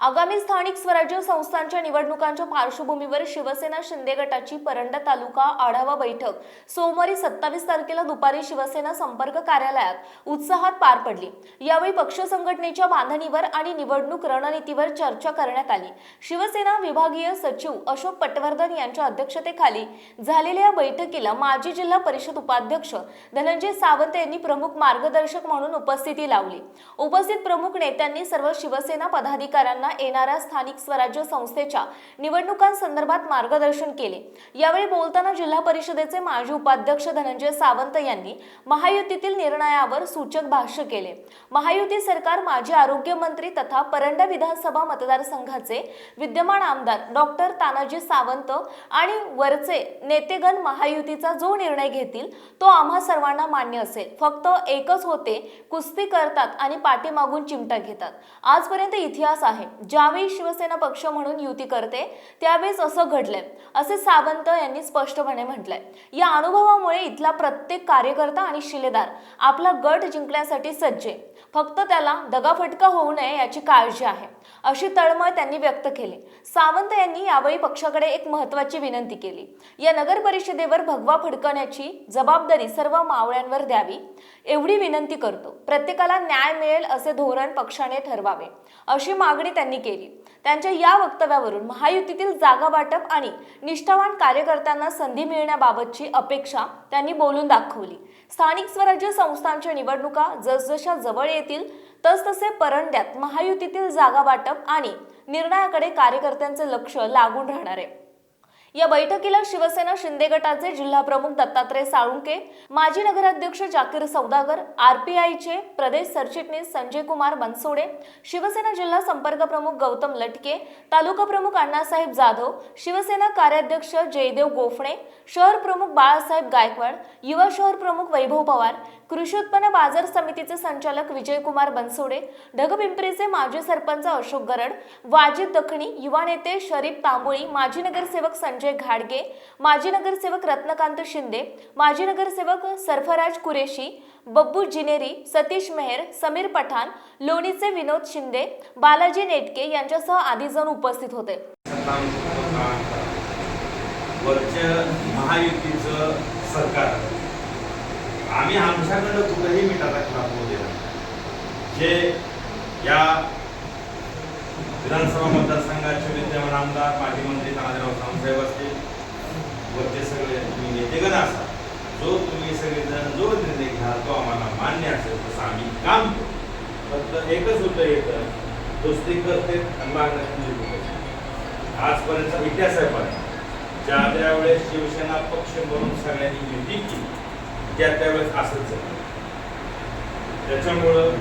आगामी स्थानिक स्वराज्य संस्थांच्या निवडणुकांच्या पार्श्वभूमीवर शिवसेना शिंदे गटाची परंडा तालुका आढावा बैठक. सोमवारी सत्तावीस तारखेला दुपारी शिवसेना संपर्क कार्यालयात उत्साहात पार पडली. यावेळी पक्ष संघटनेच्या बांधणीवर आणि निवडणूक रणनीतीवर चर्चा करण्यात आली. शिवसेना विभागीय सचिव अशोक पटवर्धन यांच्या अध्यक्षतेखाली झालेल्या या बैठकीला माजी जिल्हा परिषद उपाध्यक्ष धनंजय सावंत यांनी प्रमुख मार्गदर्शक म्हणून उपस्थिती लावली. उपस्थित प्रमुख नेत्यांनी सर्व शिवसेना पदाधिकाऱ्यांना येणाऱ्या स्थानिक स्वराज्य संस्थेच्या निवडणुकांसंदर्भात मार्गदर्शन केले. यावेळी बोलताना जिल्हा परिषदेचे माजी उपाध्यक्ष धनंजय सावंत यांनी महायुतीतील निर्णयावर सूचक भाष्य केले. महायुती सरकार माजी आरोग्यमंत्री तथा परंडा विधानसभा मतदारसंघाचे विद्यमान आमदार डॉक्टर तानाजी सावंत आणि वरचे नेतेगण महायुतीचा जो निर्णय घेतील तो आम्हा सर्वांना मान्य असेल. फक्त एकच होते कुस्ती करतात आणि पाठीमागून चिमटा घेतात. आजपर्यंत इतिहास आहे. ज्यावेळी शिवसेना पक्ष म्हणून युती करते त्यावेळेस असं घडलंय. असे सावंत यांनी स्पष्टपणे म्हटलंय. या अनुभवामुळे इथला प्रत्येक कार्यकर्ता आणि शिलेदार आपला गट जिंकण्यासाठी सज्ज आहे. फक्त त्याला दगाफटका होऊ नये याची काळजी आहे. अशी तळमळ त्यांनी व्यक्त केली. सावंत यांनी यावेळी पक्षाकडे एक महत्वाची विनंती केली. या नगर परिषदेवर भगवा फडकण्याची जबाबदारी सर्व मावळ्यांवर द्यावी एवढी विनंती करतो. प्रत्येकाला न्याय मिळेल असे धोरण पक्षाने ठरवावे अशी मागणी त्यांनी केली. त्यांच्या या वक्तव्यावरून महायुतीतील जागा वाटप आणि निष्ठावान कार्यकर्त्यांना संधी मिळण्याबाबतची अपेक्षा त्यांनी बोलून दाखवली. स्थानिक स्वराज्य संस्थांच्या निवडणुका जसजशा जवळ येतील. तसतसे परंड्यात महायुतीतील जागा वाटप आणि निर्णयाकडे कार्यकर्त्यांचे लक्ष लागून राहणार आहे. या बैठकीला शिवसेना शिंदे गटाचे जिल्हा प्रमुख दत्तात्रय साळुंके माजी नगराध्यक्ष जाकीर सौदागर आरपीआयचे प्रदेश सरचिटणीस संजय कुमार बनसोडे शिवसेना जिल्हा संपर्क प्रमुख गौतम लटके तालुका प्रमुख अण्णासाहेब जाधव शिवसेना कार्याध्यक्ष जयदेव गोफणे शहर प्रमुख बाळासाहेब गायकवाड युवा शहर प्रमुख वैभव पवार कृषी उत्पन्न बाजार समितीचे संचालक विजयकुमार बनसोडे ढगपिंपरीचे माजी सरपंच अशोक गरड वाजिद दखणी युवा नेते शरीफ तांबोळी माजी नगरसेवक संजय संजय घाडगे माजी नगरसेवक रत्नकांत शिंदे माजी नगरसेवक सरफराज कुरेशी बब्बू जिनेरी सतीश मेहर समीर पठाण लोणीचे विनोद शिंदे बालाजी नेटके यांच्यासह आधी जण उपस्थित होते. महायुतीचं सरकार. आम्ही आमच्याकडं कुठंही मिठाचा खराब होऊ देणार जे या विधानसभा मतदारसंघाचे विद्यमान आमदार माजी मंत्री असतील वरचे सगळे तुम्ही नेतेगण असा जो तुम्ही सगळेजण जो निर्णय घ्याल तो आम्हाला मान्य असेल तसं आम्ही काम करू. फक्त एकच होतं येतं. दोस्ती करते आणि मागण्या आजपर्यंतचा इतिहास आहे पण. ज्या त्यावेळेस शिवसेना पक्ष म्हणून सगळ्यांनी युती केली त्या त्यावेळेस असंच झालं. त्याच्यामुळं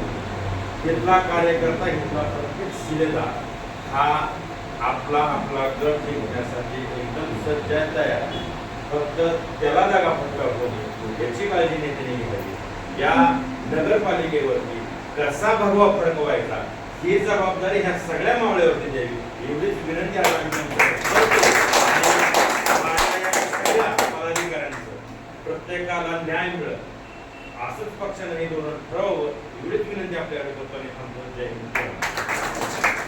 घेतला कार्यकर्ता घेतला प्रत्येक शिलेदार हा आपला आपला गट जिंकण्यासाठी एकदम सज्ज आहे तयार फक्त त्याला जागा फटका होणे याची काळजी नेत्याने घ्यावी. या नगरपालिकेवरती कसा भगवा फडकवायचा ही जबाबदारी ह्या सगळ्या मावळ्यावरती द्यावी. एवढीच विनंती आम्ही पदाधिकाऱ्यांचं प्रत्येकाला न्याय मिळत. असंच पक्षाने हे धोरण ठरवावं एवढीच विनंती आपल्याकडे करतो आणि थांबतो जय हिंद जय महाराष्ट्र.